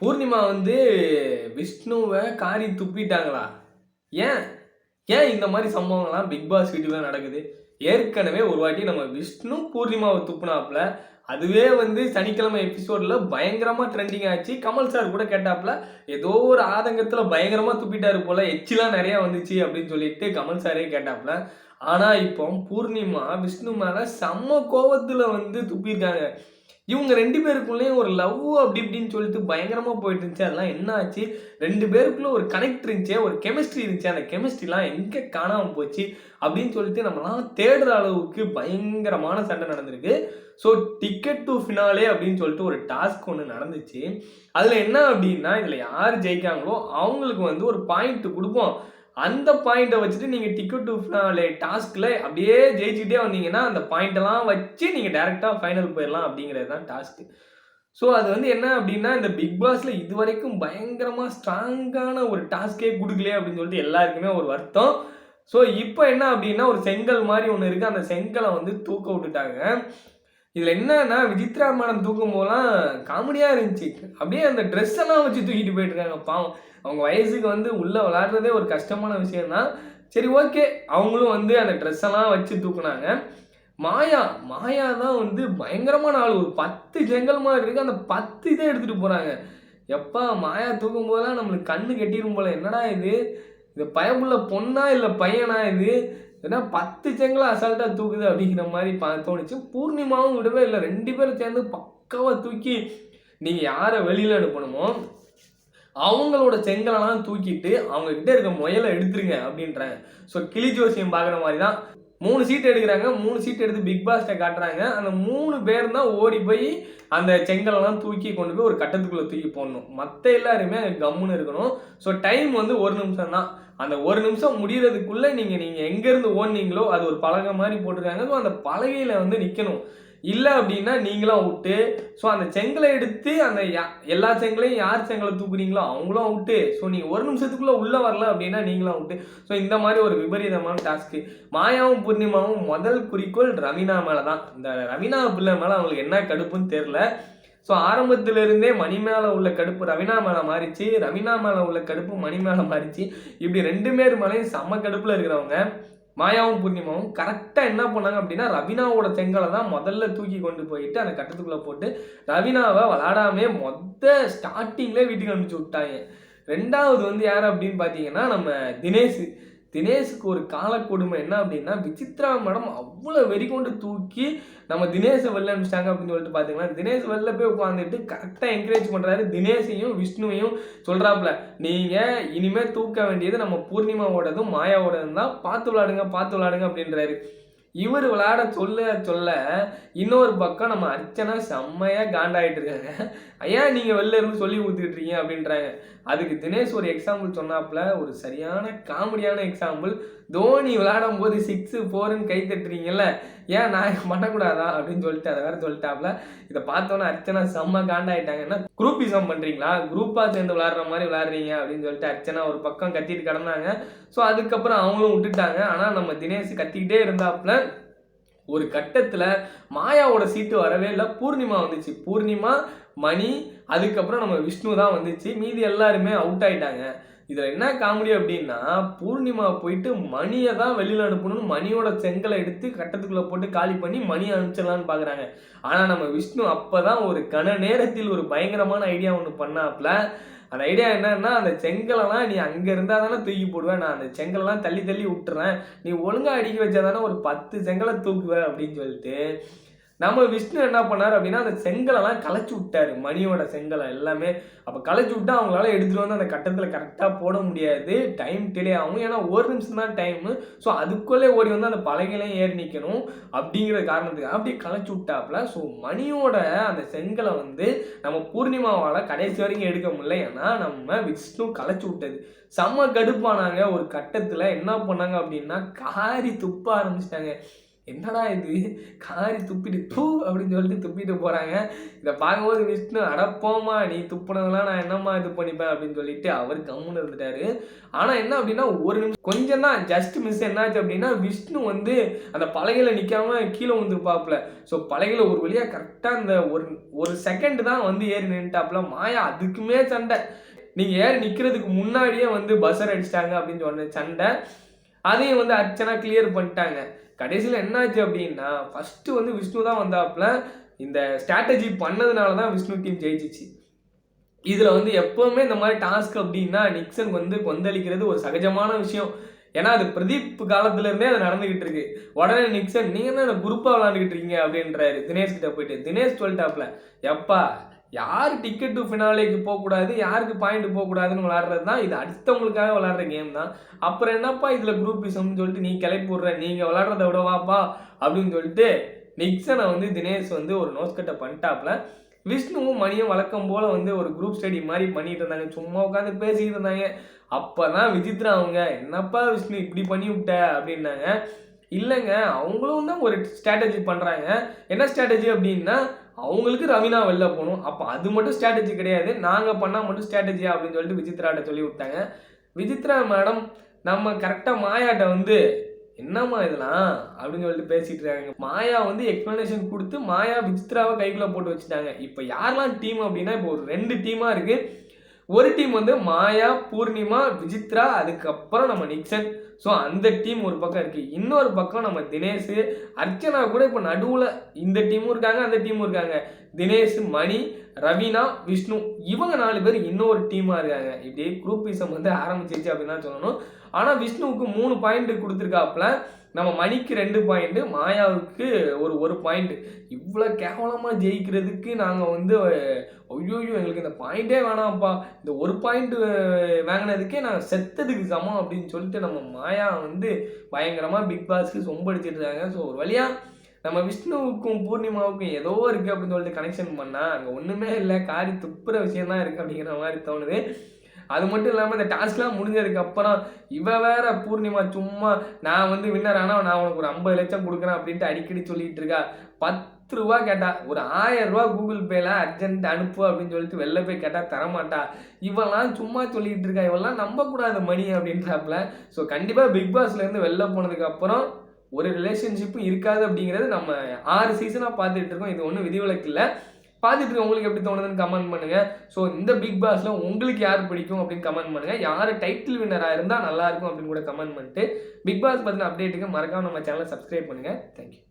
பூர்ணிமா வந்து விஷ்ணுவை காரி துப்பிட்டாங்களா? ஏன்? ஏன் இந்த மாதிரி சம்பவங்கள்லாம் பிக் பாஸ் வீட்டுக்குலாம் நடக்குது? ஏற்கனவே ஒரு வாட்டி நம்ம விஷ்ணு பூர்ணிமாவை துப்புனாப்புல அதுவே வந்து சனிக்கிழமை எபிசோடில் பயங்கரமாக ட்ரெண்டிங் ஆச்சு. கமல் சார் கூட கேட்டாப்புல ஏதோ ஒரு ஆதங்கத்தில் பயங்கரமாக துப்பிட்டாரு போல எச்சிலாம் நிறையா வந்துச்சு அப்படின்னு சொல்லிட்டு கமல் சாரே கேட்டாப்புல. ஆனால் இப்போ பூர்ணிமா விஷ்ணு மேலே செம்ம கோபத்தில் வந்து துப்பியிருக்காங்க. இவங்க ரெண்டு பேருக்குள்ளேயும் ஒரு லவ் அப்படி இப்படின்னு சொல்லிட்டு பயங்கரமாக போயிட்டு இருந்துச்சு. அதெல்லாம் என்ன ஆச்சு? ரெண்டு பேருக்குள்ளே ஒரு கனெக்ட் இருந்துச்சு. ஒரு கெமிஸ்ட்ரி இருந்துச்சு. அந்த கெமிஸ்ட்ரிலாம் எங்கே காணாமல் போச்சு அப்படின்னு சொல்லிட்டு நம்மலாம் தேடுற அளவுக்கு பயங்கரமான சண்டை நடந்திருக்கு. ஸோ டிக்கெட் டு ஃபினாலே அப்படின்னு சொல்லிட்டு ஒரு டாஸ்க் ஒன்று நடந்துச்சு. அதில் என்ன அப்படின்னா இதில் யார் ஜெயிக்காங்களோ அவங்களுக்கு வந்து ஒரு பாயிண்ட் கொடுப்போம். அந்த பாயிண்ட்டை வச்சுட்டு நீங்கள் டிக்கெட் டு ஃபினாலே டாஸ்கில் அப்படியே ஜெயிச்சுக்கிட்டே வந்தீங்கன்னா அந்த பாயிண்டெல்லாம் வச்சு நீங்கள் டேரெக்டாக ஃபைனல் போயிடலாம் அப்படிங்கிறது தான் டாஸ்க்கு ஸோ அது வந்து என்ன அப்படின்னா இந்த பிக் பாஸ்ல இது வரைக்கும் பயங்கரமாக ஸ்ட்ராங்கான ஒரு டாஸ்கே கொடுக்கலையே அப்படின்னு சொல்லிட்டு எல்லாருக்குமே ஒரு வருத்தம். ஸோ இப்போ என்ன அப்படின்னா ஒரு செங்கல் மாதிரி ஒன்று இருக்குது அந்த செங்கலை வந்து தூக்க விட்டுட்டாங்க. இதில் என்னன்னா விஜித்ரா மேடம் தூக்கும் போதெல்லாம் காமெடியாக இருந்துச்சு. அப்படியே அந்த ட்ரெஸ் எல்லாம் வச்சு தூக்கிட்டு போயிட்டுருக்காங்க. பாவம். அவங்க வயசுக்கு வந்து உள்ளே விளாடுறதே ஒரு கஷ்டமான விஷயம் தான் சரி ஓகே. அவங்களும் வந்து அந்த ட்ரெஸ் எல்லாம் வச்சு தூக்குனாங்க. மாயா மாயா தான் வந்து பயங்கரமான ஆள். ஒரு பத்து செங்கல் மாதிரி இருக்கு. அந்த பத்து இதை எடுத்துகிட்டு போகிறாங்க எப்பா மாயா தூக்கும் போதெல்லாம் நம்மளுக்கு கண்ணு கட்டிடும் போல. என்னடா இது? இது பயமுள்ள பொண்ணா இல்லை பையனா இது? ஏன்னா பத்து செங்கலை அசால்ட்டாக தூக்குது அப்படிங்கிற மாதிரி பா தோணுச்சு. பூர்ணிமாவும் விடவே இல்லை. ரெண்டு பேரும் சேர்ந்து பக்காவாக தூக்கி நீங்கள் யாரை வெளியில் அனுப்பணுமோ அவங்களோட செங்கலெல்லாம் தூக்கிட்டு அவங்க கிட்ட இருக்க முயலை எடுத்துருங்க அப்படின்றேன். ஸோ கிளி ஜோசியம் பார்க்குற மாதிரி தான் மூணு சீட் எடுக்கிறாங்க மூணு சீட் எடுத்து பிக் பாஸ்ட்டை காட்டுறாங்க. அந்த மூணு பேர் தான் ஓடி போய் அந்த செங்கலெல்லாம் தூக்கி கொண்டு போய் ஒரு கட்டத்துக்குள்ளே தூக்கி போடணும். மற்ற எல்லாருமே கம்முன்னு இருக்கணும். ஸோ டைம் வந்து ஒரு நிமிஷம் தான். அந்த ஒரு நிமிஷம் முடியறதுக்குள்ளே நீங்கள் நீங்கள் எங்கேருந்து ஓடினீங்களோ அது ஒரு பலகை மாதிரி போட்டிருக்காங்க. ஸோ அந்த பலகையில் வந்து நிற்கணும் இல்லை அப்படின்னா நீங்களும் அவுட்டு ஸோ அந்த செங்கலை எடுத்து அந்த யா- எல்லா செங்கலையும் யார் செங்கலை தூக்குறீங்களோ அவங்களும் அவுட்டு ஸோ நீங்கள் ஒரு நிமிஷத்துக்குள்ளே உள்ளே வரல அப்படின்னா நீங்களும் அவுட்டு ஸோ இந்த மாதிரி ஒரு விபரீதமான டாஸ்க்கு மாயாவும் பூர்ணிமாவும் முதல் குறிக்கோள் ரவீனா மேலே தான் இந்த ரவீனா பிள்ளை மேலே அவங்களுக்கு என்ன கடுப்புன்னு தெரில ஸோ ஆரம்பத்திலிருந்தே மணி மேலே உள்ள கடுப்பு ரவினா மேலே மாறிச்சு. ரவினா மேலே உள்ள கடுப்பு மணி மேலே மாறிச்சு. இப்படி ரெண்டு பேர் மேலேயும் செம்ம கடுப்பில் இருக்கிறவங்க. மாயாவும் பூர்ணிமாவும் கரெக்டாக என்ன பண்ணாங்க அப்படின்னா ரவினாவோட செங்கலை தான் முதல்ல தூக்கி கொண்டு போயிட்டு அந்த கட்டத்துக்குள்ளே போட்டு ரவினாவை விளாடாமே மொத்த ஸ்டார்டிங்லேயே வீட்டுக்கு அனுப்பிச்சு விட்டாங்க. ரெண்டாவது வந்து யார் அப்படின்னு பார்த்தீங்கன்னா நம்ம தினேஷ். தினேஷுக்கு ஒரு காலக்கொடுமை என்ன அப்படின்னா விசித்ரா மேடம் அவ்வளோ வெறி கொண்டு தூக்கி நம்ம தினேஷை வெளில அனுப்பிச்சிட்டாங்க அப்படின்னு சொல்லிட்டு பார்த்தீங்கன்னா தினேஷ் வெளில போய் உட்காந்துட்டு கரெக்டாக என்கரேஜ் பண்ணுறாரு தினேஷையும் விஷ்ணுவையும் சொல்கிறாப்புல நீங்கள் இனிமேல் தூக்க வேண்டியது நம்ம பூர்ணிமாவோடதும் மாயாவோடதும் தான். பார்த்து விளாடுங்க பார்த்து விளாடுங்க அப்படின்றாரு. இவர் விளையாட சொல்ல சொல்ல இன்னொரு பக்கம் நம்ம அர்ச்சனா செம்மையாக காண்டாயிட்டு இருக்காங்க. ஐயா நீங்கள் வெளில இருந்து சொல்லி கொடுத்துக்கிட்டு இருக்கீங்க அப்படின்றாங்க. அதுக்கு தினேஷ் ஒரு எக்ஸாம்பிள் சொன்னாப்புல ஒரு சரியான காமெடியான எக்ஸாம்பிள் தோனி விளையாடும் போது சிக்ஸு ஃபோருன்னு கை தட்டுறீங்கல்ல ஏன் நான் பண்ணக்கூடாதா அப்படின்னு சொல்லிட்டு அதை வேற சொல்லிட்டாப்புல இதை பார்த்தோன்னே அர்ச்சனா செம்ம காண்டாயிட்டாங்கன்னா குரூப்பிசம் பண்ணுறீங்களா குரூப்பாக சேர்ந்து விளாட்ற மாதிரி விளாட்றீங்க அப்படின்னு சொல்லிட்டு அர்ச்சனா ஒரு பக்கம் கத்திட்டு கிடந்தாங்க. ஸோ அதுக்கப்புறம் அவங்களும் விட்டுட்டாங்க. ஆனால் நம்ம தினேஷ் கத்திக்கிட்டே இருந்தாப்புல ஒரு கட்டத்தில் மாயாவோட சீட்டு வரவே இல்லை. பூர்ணிமா வந்துச்சு. பூர்ணிமா மணி அதுக்கப்புறம் நம்ம விஷ்ணு தான் வந்துச்சு. மீதி எல்லாருமே அவுட் ஆயிட்டாங்க. இதில் என்ன காமெடி அப்படின்னா பூர்ணிமா போயிட்டு மணியை தான் வெளியில் அனுப்பணும்னு மணியோட செங்கலை எடுத்து கட்டத்துக்குள்ளே போட்டு காலி பண்ணி மணியை அனுப்பிச்சிடலான்னு பார்க்குறாங்க ஆனால் நம்ம விஷ்ணு அப்போ தான் ஒரு கன நேரத்தில் ஒரு பயங்கரமான ஐடியா ஒன்று பண்ணாப்புல. அந்த ஐடியா என்னன்னா அந்த செங்கலெல்லாம் நீ அங்கே இருந்தால் தானே தூக்கி போடுவேன் நான் அந்த செங்கலெல்லாம் தள்ளி தள்ளி விட்டுறேன். நீ ஒழுங்காக அடிக்க வச்சா தானே ஒரு பத்து செங்கலை தூக்குவ அப்படின்னு சொல்லிட்டு நம்ம விஷ்ணு என்ன பண்ணார் அப்படின்னா அந்த செங்கலெல்லாம் களைச்சி விட்டாரு. மணியோட செங்கலை எல்லாமே. அப்போ களைச்சி விட்டா அவங்களால எடுத்துகிட்டு வந்து அந்த கட்டத்தில் கரெக்டாக போட முடியாது. டைம் டிலே ஆகும். ஏன்னா ஒரு நிமிஷம் தான் டைமு ஸோ அதுக்குள்ளே ஓடி வந்து அந்த பலகையிலையும் ஏறி நிற்கணும் அப்படிங்கிற காரணத்துக்கு அப்படியே களைச்சி விட்டாப்புல. ஸோ மணியோட அந்த செங்கலை வந்து நம்ம பூர்ணிமாவால் கடைசி வரைக்கும் எடுக்க முடியல. ஏன்னா நம்ம விஷ்ணு களைச்சி விட்டது. செம்ம கடுப்பானாங்க. ஒரு கட்டத்தில் என்ன பண்ணாங்க அப்படின்னா காரி துப்ப ஆரம்பிச்சிட்டாங்க. என்னடா இது? காரி துப்பிட்டு தூ அப்படின்னு சொல்லிட்டு துப்பிட்டு போகிறாங்க இதை பார்க்கும்போது விஷ்ணு அடப்போமா நீ துப்புனதெல்லாம் நான் என்னம்மா இது பண்ணிப்பேன்? அப்படின்னு சொல்லிட்டு அவர் கம்முன்னு இருந்துட்டாரு. ஆனால் என்ன அப்படின்னா ஒரு நிமிஷம் கொஞ்சம் தான் ஜஸ்ட் மிஸ் என்னாச்சு அப்படின்னா விஷ்ணு வந்து அந்த பலகையில் நிற்காம கீழே வந்துருப்பாப்புல ஸோ பலகையில் ஒரு வழியாக கரெக்டாக அந்த ஒரு ஒரு செகண்ட் தான் வந்து ஏறி நின்ட்டாப்புல மாயா அதுக்குமே சண்டை. நீங்கள் ஏறி நிற்கிறதுக்கு முன்னாடியே வந்து பஸ்ஸர் அடிச்சிட்டாங்க அப்படின்னு சொன்ன சண்டை. அதையும் வந்து அர்ச்சனா கிளியர் பண்ணிட்டாங்க. கடைசியில் என்னாச்சு அப்படின்னா ஃபஸ்ட்டு வந்து விஷ்ணு தான் வந்தாப்புல இந்த ஸ்ட்ராட்டஜி பண்ணதுனால தான் விஷ்ணு டீம் ஜெயிச்சிச்சு. இதில் வந்து எப்போவுமே இந்த மாதிரி டாஸ்க் அப்படின்னா நிக்சன் வந்து கொந்தளிக்கிறது ஒரு சகஜமான விஷயம். ஏன்னா அது பிரதீப் காலத்துலேருந்தே அது நடந்துகிட்டு இருக்கு. உடனே நிக்சன் நீங்கள் என்ன குரூப்பாக விளாண்டுக்கிட்டு இருக்கீங்க? அப்படின்றாரு. தினேஷ் கிட்ட போயிட்டு தினேஷ் சொல்லிட்டாப்ல எப்பா யார் டிக்கெட் டு ஃபினாலேக்கு போகக்கூடாது யாருக்கு பாயிண்ட் போகக்கூடாதுன்னு விளாட்றது தான் இது. அடுத்தவங்களுக்காக விளாட்ற கேம் தான். அப்புறம் என்னப்பா இதில் குரூப் குரூப்பிசம்னு சொல்லிட்டு நீ கிளப்பி விட்ற நீங்கள் விளாட்றத விடவாப்பா அப்படின்னு சொல்லிட்டு நிக்சனை வந்து தினேஷ் வந்து ஒரு நோஸ்கட்டை பண்ணிட்டாப்புல. விஷ்ணுவும் மணியும் வழக்கம் போல் வந்து ஒரு குரூப் ஸ்டடி மாதிரி பண்ணிட்டு இருந்தாங்க. சும்மா உட்காந்து பேசிக்கிட்டு இருந்தாங்க. அப்போ தான் விசித்ரா அவங்க. என்னப்பா விஷ்ணு இப்படி பண்ணி விட்ட? அப்படின்னாங்க. இல்லைங்க அவங்களும் தான் ஒரு ஸ்ட்ராட்டஜி பண்ணுறாங்க என்ன ஸ்ட்ராட்டஜி அப்படின்னா அவங்களுக்கு ரவினா வெளில போகணும். அப்போ அது மட்டும் ஸ்ட்ராட்டஜி கிடையாது. நாங்கள் பண்ணால் மட்டும் ஸ்ட்ராட்டஜியா அப்படின்னு சொல்லிட்டு விசித்ராட்ட சொல்லி விட்டாங்க. விசித்ரா மேடம் நம்ம கரெக்டாக மாயாட்ட வந்து என்னம்மா இதெல்லாம்? அப்படின்னு சொல்லிட்டு பேசிட்டு இருக்காங்க. மாயா வந்து எக்ஸ்பிளனேஷன் கொடுத்து மாயா விசித்ராவை கைக்குள்ளே போட்டு வச்சுட்டாங்க. இப்போ யாரெல்லாம் டீம் அப்படின்னா இப்போ ஒரு ரெண்டு டீமாக இருக்குது ஒரு டீம் வந்து மாயா பூர்ணிமா விஜித்ரா அதுக்கப்புறம் நம்ம நிக்சன். ஸோ அந்த டீம் ஒரு பக்கம் இருக்கு. இன்னொரு பக்கம் நம்ம தினேஷ் அர்ச்சனா கூட இப்போ நடுவில் இந்த டீமும் இருக்காங்க அந்த டீமும் இருக்காங்க. தினேஷ் மணி ரவீனா விஷ்ணு இவங்க நாலு பேர் இன்னொரு டீமாக இருக்காங்க. இப்படியே குரூப்பிசம் வந்து ஆரம்பிச்சிருச்சு அப்படின்னு தான் சொல்லணும். ஆனால் விஷ்ணுவுக்கு மூணு பாயிண்ட் கொடுத்துருக்காப்புல. நம்ம மணிக்கு ரெண்டு பாயிண்ட் மாயாவுக்கு ஒரு ஒரு பாயிண்ட் இவ்வளோ கேவலமாக ஜெயிக்கிறதுக்கு நாங்கள் வந்து ஐயோ எங்களுக்கு இந்த பாயிண்டே வேணாம்ப்பா. இந்த ஒரு பாயிண்ட் வாங்கினதுக்கே நான் செத்ததுக்கு சமம் அப்படின்னு சொல்லிட்டு நம்ம மாயா வந்து பயங்கரமாக பிக் பாஸ்க்கு சொம்படிச்சிட்டு இருக்காங்க. ஸோ ஒரு வழியாக நம்ம விஷ்ணுவுக்கும் பூர்ணிமாவுக்கும் ஏதோ இருக்குது அப்படின்னு சொல்லிட்டு கனெக்ஷன் பண்ணால் அங்கே ஒன்றுமே இல்லை. காரி துப்புற விஷயம் தான் இருக்குது அப்படிங்கிற மாதிரி தோணுது. அது மட்டும் இல்லாமல் இந்த டாஸ்க்லாம் முடிஞ்சதுக்கு அப்புறம் இவ வேற பூர்ணிமா சும்மா நான் வந்து வின்னர் ஆனால் நான் உனக்கு ஒரு ஐம்பது லட்சம் கொடுக்குறேன் அப்படின்ட்டு அடிக்கடி சொல்லிட்டு இருக்கா. பத்து ரூபா கேட்டா ஒரு ஆயிரம் ரூபா கூகுள் பேல அர்ஜென்ட் அனுப்பு அப்படின்னு சொல்லிட்டு வெளில போய் கேட்டால் தரமாட்டா. இவெல்லாம் சும்மா சொல்லிட்டு இருக்கா. இவெல்லாம் நம்பக்கூடாது மணி அப்படின்றாப்புல ஸோ கண்டிப்பாக பிக் பாஸ்லேருந்து வெளில போனதுக்கு அப்புறம் ஒரு ரிலேஷன்ஷிப்பும் இருக்காது அப்படிங்கிறது நம்ம ஆறு சீசனாக பார்த்துட்டு இருக்கோம். இது ஒன்றும் விதிவிலக்கு இல்லை. பார்த்துட்டு உங்களுக்கு எப்படி தோணுதுன்னு கமெண்ட் பண்ணுங்கள் ஸோ இந்த பிக் பாஸில் உங்களுக்கு யார் பிடிக்கும் அப்படின்னு கமெண்ட் பண்ணுங்கள் யார் டைட்டில் வின்னராக இருந்தால் நல்லா இருக்கும் அப்படின்னு கூட கமெண்ட் பண்ணிட்டு பிக் பாஸ் பற்றின அப்டேட்டுக்கு மறக்காம நம்ம சேனலை சப்ஸ்கிரைப் பண்ணுங்கள் தேங்க்யூ